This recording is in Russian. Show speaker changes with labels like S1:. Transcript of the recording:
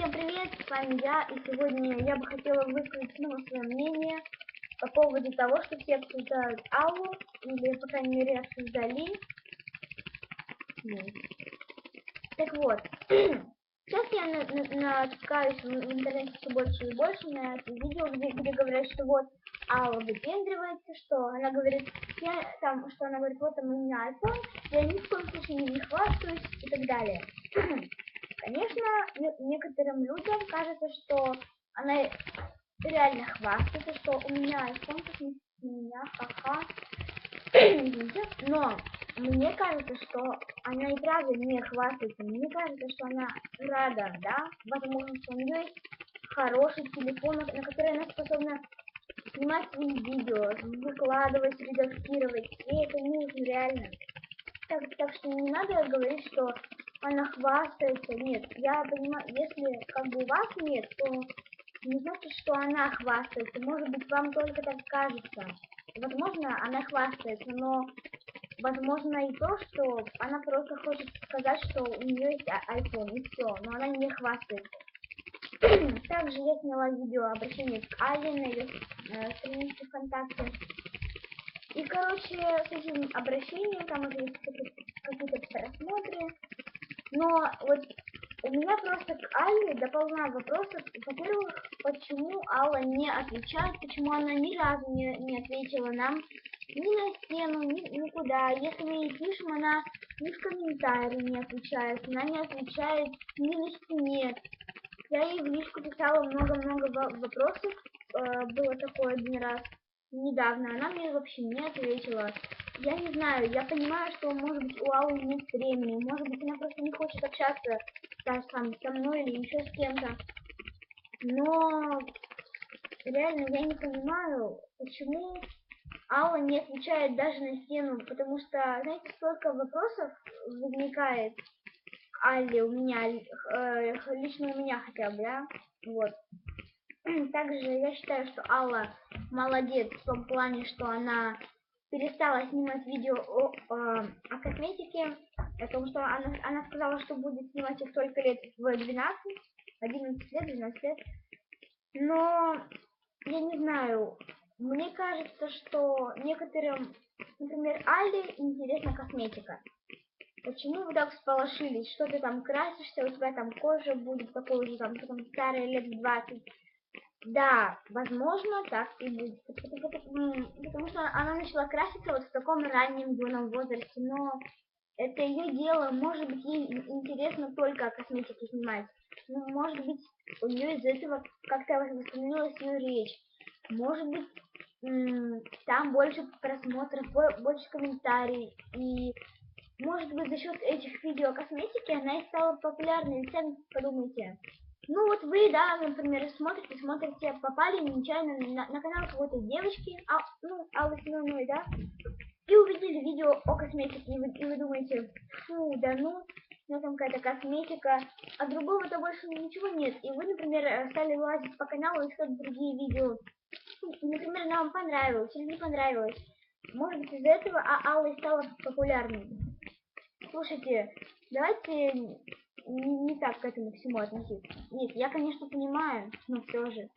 S1: Всем привет, с вами я, и сегодня я бы хотела высказать снова свое мнение по поводу того, что все обсуждают Аллу, или, по крайней мере, обсуждали. Так вот, сейчас я натыкаюсь в интернете все больше и больше на это видео, где, где говорят, что вот Алла выпендривается, что она говорит, я, там, что она говорит, вот там у меня iPhone, я ни в коем случае не хвастаюсь и так далее. Конечно, некоторым людям кажется, что она реально хвастается, что у меня iPhone, как у меня, ха-ха. Но мне кажется, что она и правда не хвастается. Мне кажется, что она рада, да? Возможно, что у нее есть хороший телефон, на который она способна снимать свои видео, выкладывать, редактировать. И это нужно реально. Так, так что не надо говорить, что она хвастается. Нет, я понимаю, если как бы у вас нет, то не значит, что она хвастается. Может быть, вам только так кажется. Возможно, она хвастается, но возможно и то, что она просто хочет сказать, что у нее есть iPhone, и все, но она не хвастается. Также я сняла видео обращение к Али на ее э, странице ВКонтакте. И, короче, с этим обращением там уже есть. Но вот у меня просто к Алле дополна вопросов. Во-первых, почему Алла не отвечает, почему она ни разу не, не ответила нам ни на стену, ни, никуда. Если мы ей пишем, она ни в комментарии не отвечает, она не отвечает ни на стене. Я ей в личку писала много-много вопросов, э, было такое один раз недавно, она мне вообще не ответила я не знаю, я понимаю, что, может быть, у Аллы нет времени, может быть, она просто не хочет общаться там, сам, со мной или еще с кем-то. Но реально я не понимаю, почему Алла не отвечает даже на стену, потому что, знаете, столько вопросов возникает Алле у меня, э, лично у меня хотя бы, да, вот. Также я считаю, что Алла молодец в том плане, что она перестала снимать видео о, о, о косметике, о том, что она, она сказала, что будет снимать их только лет в 12, 11 лет, 12 лет. Но я не знаю, мне кажется, что некоторым, например, Али интересна косметика. Почему вы так сполошились? Что ты там красишься, у тебя там кожа будет такой же, там, потом старая лет 20. Да, возможно, так и будет. Потому что она начала краситься вот в таком раннем юном возрасте, но это ее дело. Может быть, ей интересно только о косметике снимать. Ну, может быть, у нее из этого как-то восстановилась ее речь. Может быть, там больше просмотров, больше комментариев. И, может быть, за счет этих видео о косметике она и стала популярной. Сами подумайте. Ну вот вы, да, например, смотрите, смотрите, попали нечаянно на, на канал какой-то девочки, а, ну, Аллы Семеновой, да, и увидели видео о косметике, и вы, и вы думаете, фу, да ну, ну там какая-то косметика, а другого-то больше ничего нет. И вы, например, стали лазить по каналу и искать другие видео. Например, она вам понравилось или не понравилось. Может быть, из-за этого а Алла стала популярной. Слушайте, давайте не, не так к этому всему относиться. Нет, я, конечно, понимаю, но все же.